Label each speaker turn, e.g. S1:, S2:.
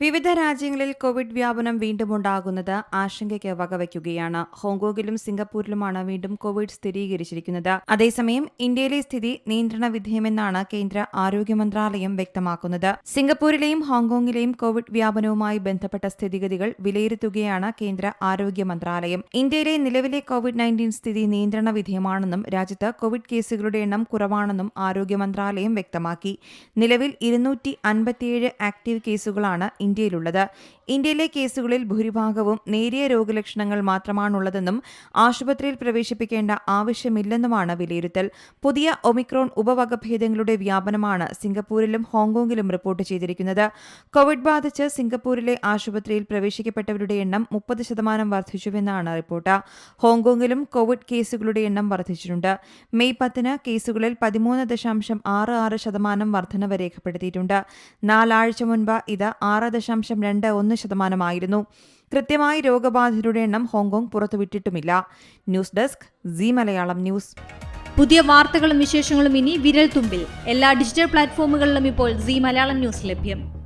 S1: വിവിധ രാജ്യങ്ങളിൽ കോവിഡ് വ്യാപനം വീണ്ടും ഉണ്ടാകുന്നത് ആശങ്കയ്ക്ക് വകവയ്ക്കുകയാണ്. ഹോങ്കോങ്ങിലും സിംഗപ്പൂരിലുമാണ് വീണ്ടും കോവിഡ് സ്ഥിരീകരിച്ചിരിക്കുന്നത്. അതേസമയം ഇന്ത്യയിലെ സ്ഥിതി നിയന്ത്രണ വിധേയമെന്നാണ് കേന്ദ്ര ആരോഗ്യ മന്ത്രാലയം വ്യക്തമാക്കുന്നത്. സിംഗപ്പൂരിലെയും ഹോങ്കോങ്ങിലെയും കോവിഡ് വ്യാപനവുമായി ബന്ധപ്പെട്ട സ്ഥിതിഗതികൾ വിലയിരുത്തുകയാണ് കേന്ദ്ര ആരോഗ്യ മന്ത്രാലയം. ഇന്ത്യയിലെ നിലവിലെ കോവിഡ് നയന്റീൻ സ്ഥിതി നിയന്ത്രണ വിധേയമാണെന്നും രാജ്യത്ത് കോവിഡ് കേസുകളുടെ എണ്ണം കുറവാണെന്നും ആരോഗ്യ മന്ത്രാലയം വ്യക്തമാക്കി. നിലവിൽ ഇരുന്നൂറ്റി ആക്ടീവ് കേസുകളാണ് ഇന്ത്യയിലുള്ളത്. ഇന്ത്യയിലെ കേസുകളിൽ ഭൂരിഭാഗവും നേരിയ രോഗലക്ഷണങ്ങൾ മാത്രമാണുള്ളതെന്നും ആശുപത്രിയിൽ പ്രവേശിപ്പിക്കേണ്ട ആവശ്യമില്ലെന്നുമാണ് വിലയിരുത്തൽ. പുതിയ ഒമിക്രോൺ ഉപവകഭേദങ്ങളുടെ വ്യാപനമാണ് സിംഗപ്പൂരിലും ഹോങ്കോങ്ങിലും റിപ്പോർട്ട് ചെയ്തിരിക്കുന്നത്. കോവിഡ് ബാധിച്ച് സിംഗപ്പൂരിലെ ആശുപത്രിയിൽ പ്രവേശിക്കപ്പെട്ടവരുടെ എണ്ണം മുപ്പത് ശതമാനം വർദ്ധിച്ചുവെന്നാണ് റിപ്പോർട്ട്. ഹോങ്കോങ്ങിലും കോവിഡ് കേസുകളുടെ എണ്ണം വർദ്ധിച്ചിട്ടുണ്ട്. മെയ് പത്തിന് കേസുകളിൽ പതിമൂന്ന് ദശാംശം ആറ് ആറ് ശതമാനം വർധനവ് രേഖപ്പെടുത്തിയിട്ടുണ്ട്. നാലാഴ്ച മുൻപ് ഇത് ആറ് ദശാംശം രണ്ട് ഒന്ന് ശതമാനമായിരുന്നു. കൃത്യമായി രോഗബാധിതരുടെ എണ്ണം Hong Kong പുറത്തുവിട്ടിട്ടുമില്ല. News desk C Malayalam news.
S2: പുതിയ വാർത്തകളും വിശേഷങ്ങളും ഇനി വിരൽ തുമ്പിൽ എല്ലാ ഡിജിറ്റൽ പ്ലാറ്റ്ഫോമുകളിലും ഇപ്പോൾ സി മലയാളം ന്യൂസ് ലഭ്യം.